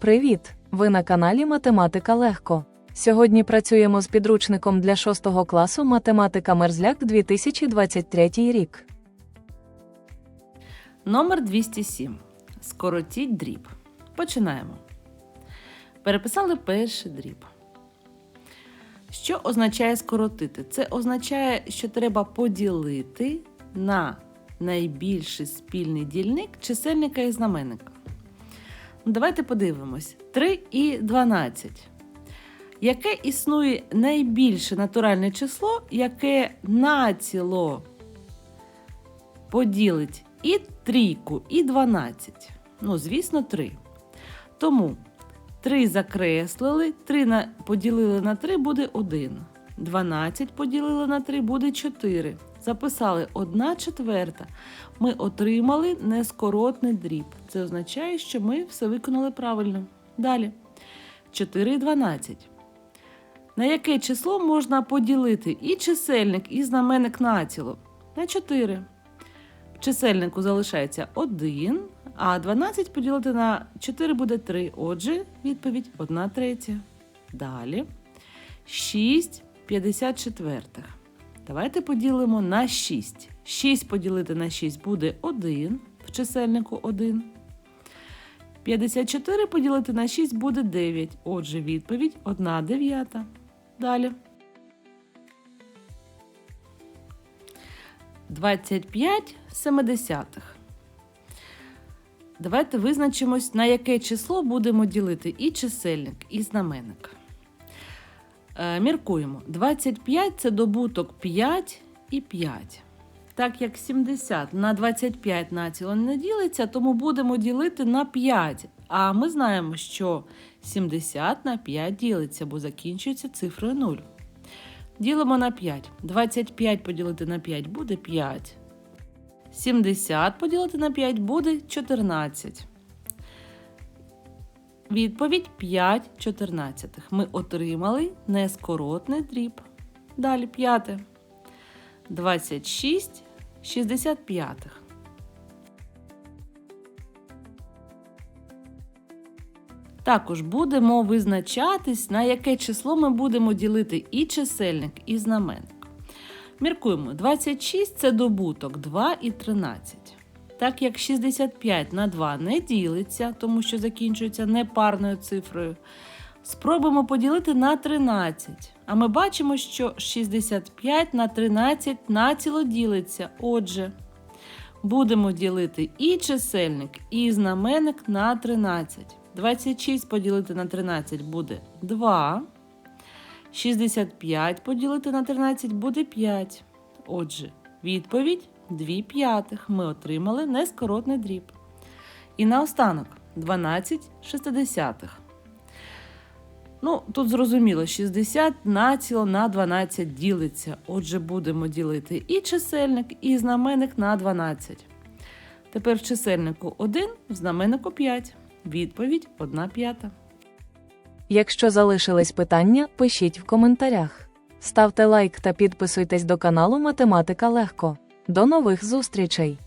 Привіт! Ви на каналі Математика Легко. Сьогодні працюємо з підручником для 6 класу Математика Мерзляк 2023 рік. Номер 207. Скоротіть дріб. Починаємо. Переписали перший дріб. Що означає скоротити? Це означає, що треба поділити на найбільший спільний дільник чисельника і знаменника. Давайте подивимось. 3 і 12. Яке існує найбільше натуральне число, яке націло поділить і трійку, і 12. Ну, звісно, 3. Тому 3 закреслили, 3 поділили на 3 буде 1. 12 поділили на 3 буде 4. Записали 1 четверта. Ми отримали нескоротний дріб. Це означає, що ми все виконали правильно. Далі. 4 12. На яке число можна поділити і чисельник, і знаменник націло? На 4. В чисельнику залишається 1, а 12 поділити на 4 буде 3. Отже, відповідь 1 третя. Далі 6 54. Давайте поділимо на 6. 6 поділити на 6 буде 1, в чисельнику 1. 54 поділити на 6 буде 9. Отже, відповідь 1 дев'ята. Далі. 25 семидесятих. Давайте визначимось, на яке число будемо ділити і чисельник, і знаменник. Е, міркуємо. 25 це добуток 5 і 5. Так як 70 на 25 націло не ділиться, тому будемо ділити на 5. А ми знаємо, що 70 на 5 ділиться, бо закінчується цифрою 0. Ділимо на 5. 25 поділити на 5 буде 5. 70 поділити на 5 буде 14. Відповідь 5 чотирнадцятих. Ми отримали нескоротний дріб. Далі п'яте. 26 65. Також будемо визначатись, на яке число ми будемо ділити і чисельник, і знаменник. Міркуємо, 26 це добуток 2 і 13. Так як 65 на 2 не ділиться, тому що закінчується непарною цифрою, спробуємо поділити на 13. А ми бачимо, що 65 на 13 націло ділиться. Отже, будемо ділити і чисельник, і знаменник на 13. 26 поділити на 13 буде 2. 65 поділити на 13 буде 5. Отже, відповідь 2 п'ятих. Ми отримали нескоротний дріб. І наостанок 12 шестидесятих. Ну, тут зрозуміло, 60 націло на 12 ділиться. Отже, будемо ділити і чисельник, і знаменник на 12. Тепер в чисельнику 1, в знаменнику 5. Відповідь 1 п'ята. Якщо залишились питання, пишіть в коментарях. Ставте лайк та підписуйтесь до каналу Математика Легко. До нових зустрічей!